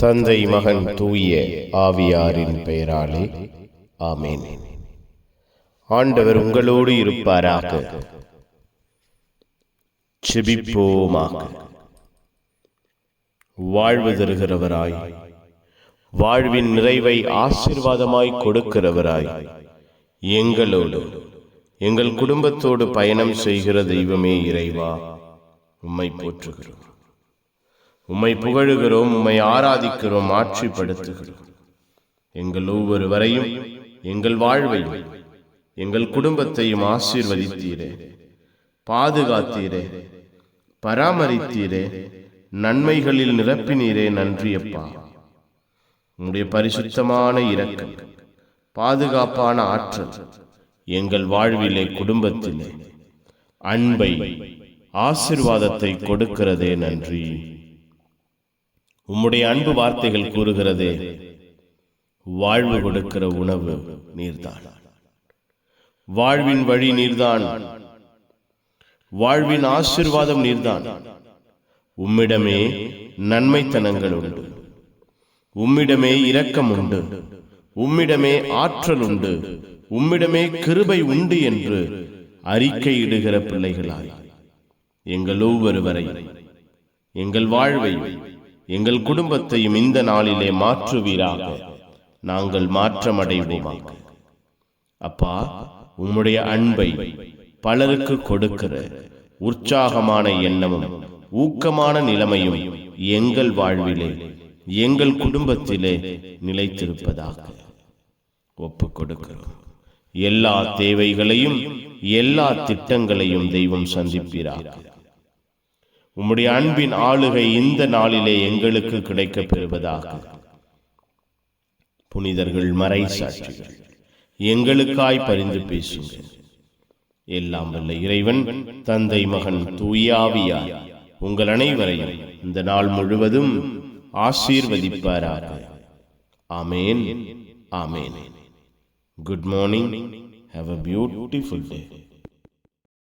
தந்தை மகன் தூய ஆவியாரின் பெயராலே. ஆமேன். ஆண்டவர் உங்களோடு இருப்பாராக. செபிப்போமாக. வாழ்வு தருகிறவராய். வாழ்வின் நிறைவை ஆசீர்வாதமாய் கொடுக்கிறவராய். எங்களோடு எங்கள் குடும்பத்தோடு பயணம் செய்கிற தெய்வமே இறைவா. உம்மை போற்றுகிறோம். உம்மை புகழுகிறோம் உம்மை ஆராதிக்கிறோம் ஆட்சிப்படுத்துகிறோம். எங்கள் ஒவ்வொருவரையும் எங்கள் வாழ்வையும் எங்கள் குடும்பத்தையும் ஆசீர்வதித்தீரே. பாதுகாத்தீரே. பராமரித்தீரே. நன்மைகளில் நிரப்பினீரே நன்றியப்பா. உம்முடைய பரிசுத்தமான இரக்கம் பாதுகாப்பான ஆற்றல் எங்கள் வாழ்விலே குடும்பத்திலே. அன்பை ஆசிர்வாதத்தை கொடுக்கிறதே நன்றி. உம்முடைய அன்பு வார்த்தைகள் கூறுகிறது. வாழ்வு கொடுக்கிற உணவு நீர்தான். வாழ்வின் வழி நீர்தான். வாழ்வின் ஆசிர்வாதம் நீர்தான். உம்மிடமே நன்மைத்தனங்கள் உண்டு. உம்மிடமே இரக்கம் உண்டு. உம்மிடமே ஆற்றல் உண்டு. உம்மிடமே கிருபை உண்டு என்று அறிக்கையிடுகிற பிள்ளைகளாய். எங்கள் ஒவ்வொருவரை எங்கள் வாழ்வை எங்கள் குடும்பத்தையும் இந்த நாளிலே மாற்றுவீராக. நாங்கள் மாற்றமடைவோமாக. அப்பா உம்முடைய அன்பை பலருக்கு கொடுக்கிற உற்சாகமான எண்ணமும் ஊக்கமான நிலைமையும் எங்கள் வாழ்விலே எங்கள் குடும்பத்திலே நிலைத்திருப்பதாக ஒப்புக் கொடுக்கிறோம். எல்லா தேவைகளையும் எல்லா திட்டங்களையும் தெய்வம் சந்திப்பிறார்கள் உம்முடைய அன்பின் ஆளுகை இந்த நாளிலே எங்களுக்கு கிடைக்கப் பெறுவதாக. புனிதர்கள் மறை சாட்சிகள் எங்களுக்காய் பரிந்து பேசுங்கள். எல்லாம் வல்ல இறைவன் தந்தை மகன் தூயாவியார் உங்கள் அனைவரையும் இந்த நாள் முழுவதும் ஆசீர்வதிப்பாராக. ஆமேன். ஆமேன். Good morning have a beautiful day